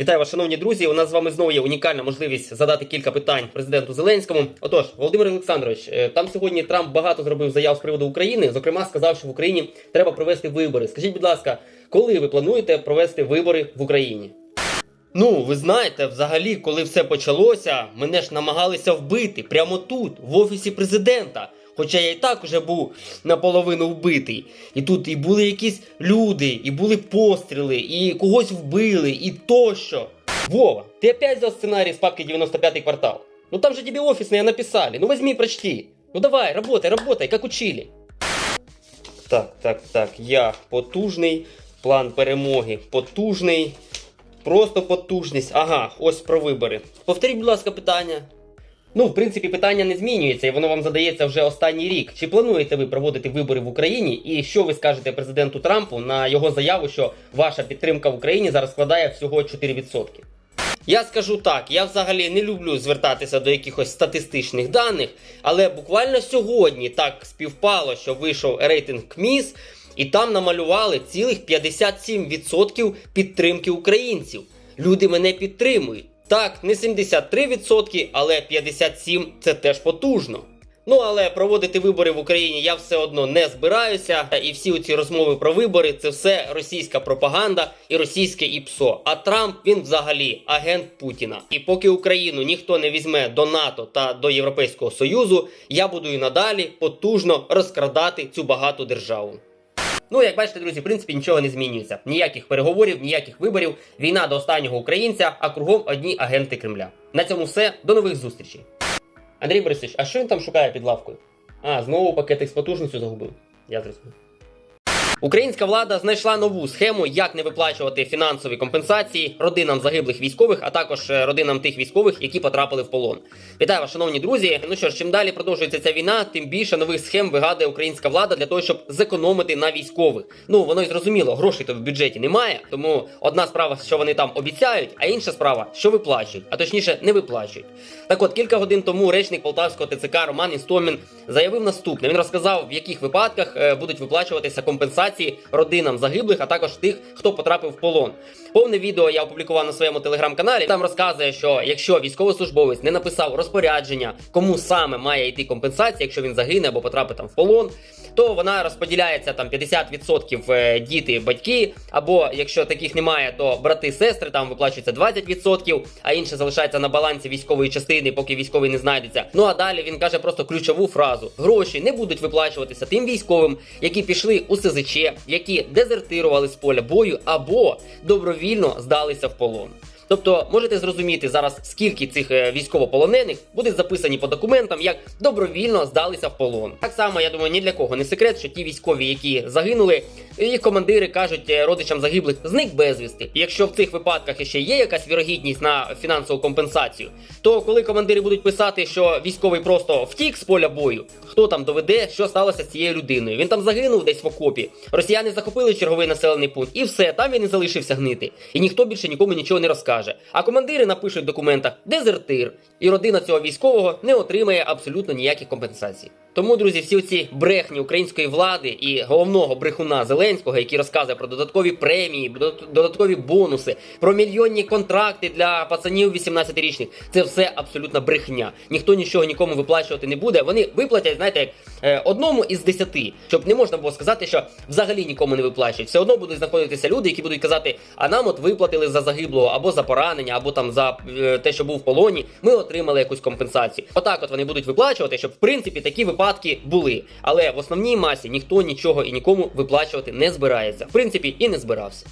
Вітаю вас, шановні друзі. У нас з вами знову є унікальна можливість задати кілька питань президенту Зеленському. Отож, Володимир Олександрович, е, там сьогодні Трамп багато зробив заяв з приводу України. Зокрема, сказав, що в Україні треба провести вибори. Скажіть, будь ласка, коли ви плануєте провести вибори в Україні? Ну, ви знаєте, взагалі, коли все почалося, мене ж намагалися вбити прямо тут, в офісі президента. Хоча я і так уже був наполовину вбитий. І тут і були якісь люди, і були постріли, і когось вбили, і тощо. Вова, ти опять взял сценарий з папки 95-й квартал? Ну там же тебе офисные написали. Ну возьми, прочти. Ну давай, работай, работай, как учили. Так, так, так. Я потужний. План перемоги потужний. Просто потужність. Ага, ось про вибори. Повторіть, будь ласка, питання. Ну, в принципі, питання не змінюється, і воно вам задається вже останній рік. Чи плануєте ви проводити вибори в Україні? І що ви скажете президенту Трампу на його заяву, що ваша підтримка в Україні зараз складає всього 4%? Я скажу так, я взагалі не люблю звертатися до якихось статистичних даних, але буквально сьогодні так співпало, що вийшов рейтинг КМІС, і там намалювали цілих 57% підтримки українців. Люди мене підтримують. Так, не 73%, але 57% це теж потужно. Ну але проводити вибори в Україні я все одно не збираюся. І всі ці розмови про вибори це все російська пропаганда і російське ІПСО. А Трамп він взагалі агент Путіна. І поки Україну ніхто не візьме до НАТО та до Європейського Союзу, я буду і надалі потужно розкрадати цю багату державу. Ну, як бачите, друзі, в принципі, нічого не змінюється. Ніяких переговорів, ніяких виборів, війна до останнього українця, а кругом одні агенти Кремля. На цьому все. До нових зустрічей. Андрій Борисович, а що він там шукає під лавкою? А, знову пакетик з потужністю загубив. Я зрозумів. Українська влада знайшла нову схему, як не виплачувати фінансові компенсації родинам загиблих військових, а також е, родинам тих військових, які потрапили в полон. Вітаю вас, шановні друзі. Ну що ж, чим далі продовжується ця війна, тим більше нових схем вигадує українська влада для того, щоб зекономити на військових. Ну воно й зрозуміло, грошей то в бюджеті немає. Тому одна справа, що вони там обіцяють, а інша справа, що виплачують, а точніше не виплачують. Так от кілька годин тому речник полтавського ТЦК Роман Істомін заявив наступне. Він розказав, в яких випадках е, будуть виплачуватися компенсації родинам загиблих, а також тих, хто потрапив в полон. Повне відео я опублікував на своєму телеграм-каналі. Там розказує, що якщо військовослужбовець не написав розпорядження, кому саме має йти компенсація, якщо він загине або потрапить там в полон, то вона розподіляється там 50% е, діти, батьки, або якщо таких немає, то брати, сестри там виплачується 20%, а інше залишається на балансі військової частини, поки військовий не знайдеться. Ну а далі він каже просто ключову фразу: гроші не будуть виплачуватися тим військовим, які пішли у СЗЧ, які дезертирували з поля бою або добровільно здалися в полон. Тобто можете зрозуміти зараз, скільки цих е, військовополонених буде записані по документам, як добровільно здалися в полон. Так само, я думаю, ні для кого не секрет, що ті військові, які загинули, їх командири кажуть е, родичам загиблих, зник безвісти. Якщо в цих випадках ще є якась вірогідність на фінансову компенсацію, то коли командири будуть писати, що військовий просто втік з поля бою, хто там доведе, що сталося з цією людиною? Він там загинув десь в окопі. Росіяни захопили черговий населений пункт, і все, там він і залишився гнити. І ніхто більше нікому нічого не розкаже. А командири напишуть в документах дезертир, і родина цього військового не отримає абсолютно ніяких компенсацій. Тому, друзі, всі ці брехні української влади і головного брехуна Зеленського, який розказує про додаткові премії, додаткові бонуси, про мільйонні контракти для пацанів 18-річних, це все абсолютно брехня. Ніхто нічого нікому виплачувати не буде. Вони виплатять, знаєте, е, одному із десяти, щоб не можна було сказати, що взагалі нікому не виплачують. Все одно будуть знаходитися люди, які будуть казати, а нам от виплатили за загиблого або за поранення, або там за е, те, що був в полоні. Ми отримали якусь компенсацію. Отак, от вони будуть виплачувати, щоб в принципі такі випадки були. Але в основній масі ніхто нічого і нікому виплачувати не збирається. В принципі, і не збирався.